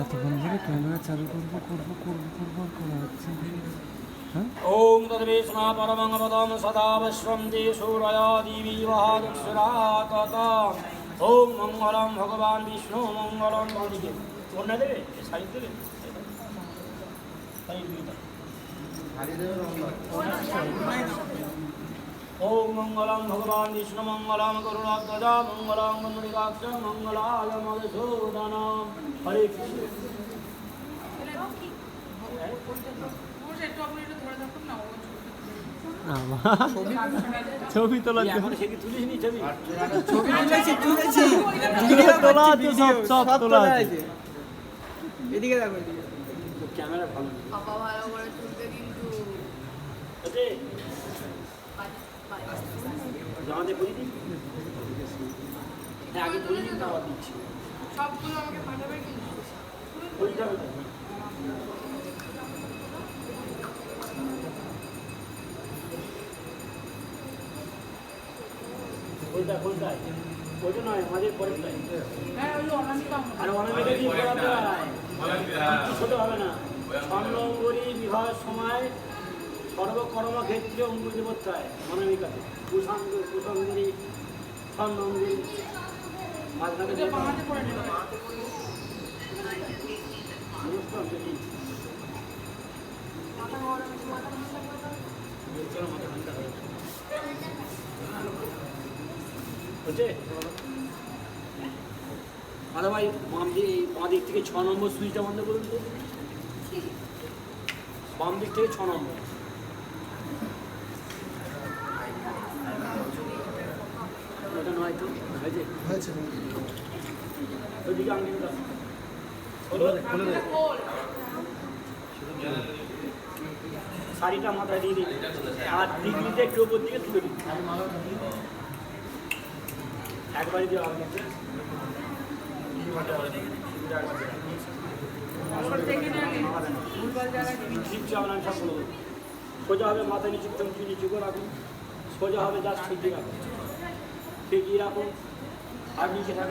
এতক্ষণ ধরে ক্যামেরা চালু করবো করবো করবো করবো আর করা হচ্ছে না। হ্যাঁ ॐ तद्वेष्णा परमं पदं सदा विश्वं देशूरया देवी वहादक्षरातत ॐ मङ्गलं भगवान् विष्णु मङ्गलं भवति কন্যা দেবে শাড়ি দেবে শাড়ি দুইটা ॐ मङ्गलं भगवान् विष्णु मङ्गलं करुणाध्वजा मङ्गलं गणनिकाक्ष मङ्गलाय मधुसूदनं हरे कृष्ण বসে একটু আপনি একটু ধরে থাকুন না ও আমার ছবি তোলার তুই জন্য এখন সে কি তুলিস নি ছবি ছবি তুলেছি তুলেছি ভিডিও তোলা আছে সব সব তোলা আছে এদিকে দেখো এদিকে ক্যামেরা ভালো। বাবা ভালো করে তুলতে কিন্তু জামাতে পরি দিই হ্যাঁ আগে পরি দিন তারপর দিচ্ছি। সবগুলো আমাকে পাঠাবে কিন্তু। পরি যাবে কোনটা কোনটায় ওইটা নয় হ্যাঁ ওই অনামিকা আর হয়। ছোট হবে না স্বর্ণঙ্গরি বিবাহের সময় সর্বকর্ম ক্ষেত্রে অঙ্গুলি করতে হয় অনামিকাতে কুসাঙ্গ কুসঙ্গরি স্বর্ণঙ্গরি মাঝখানে দাদা ভাই বাম দিক বাঁ দিক থেকে ছ নম্বর সুইচটা বন্ধ করুন তো। বাম দিক থেকে ছ নম্বর। ওটা নয় তো? হয়েছে? হয়েছে। ওইদিকে আঙ্গিলটা শাড়িটা মাথায় দিয়ে দিই আর ডিগ্রিতে একটু ওপর দিকে তুলে দিই একবারই দেওয়া হবে। সোজা হবে মাথা নিচু চমচি নিচু করে রাখুন সোজা হবে যা ঠিকই রাখুন ঠিকই রাখুন আর নিচে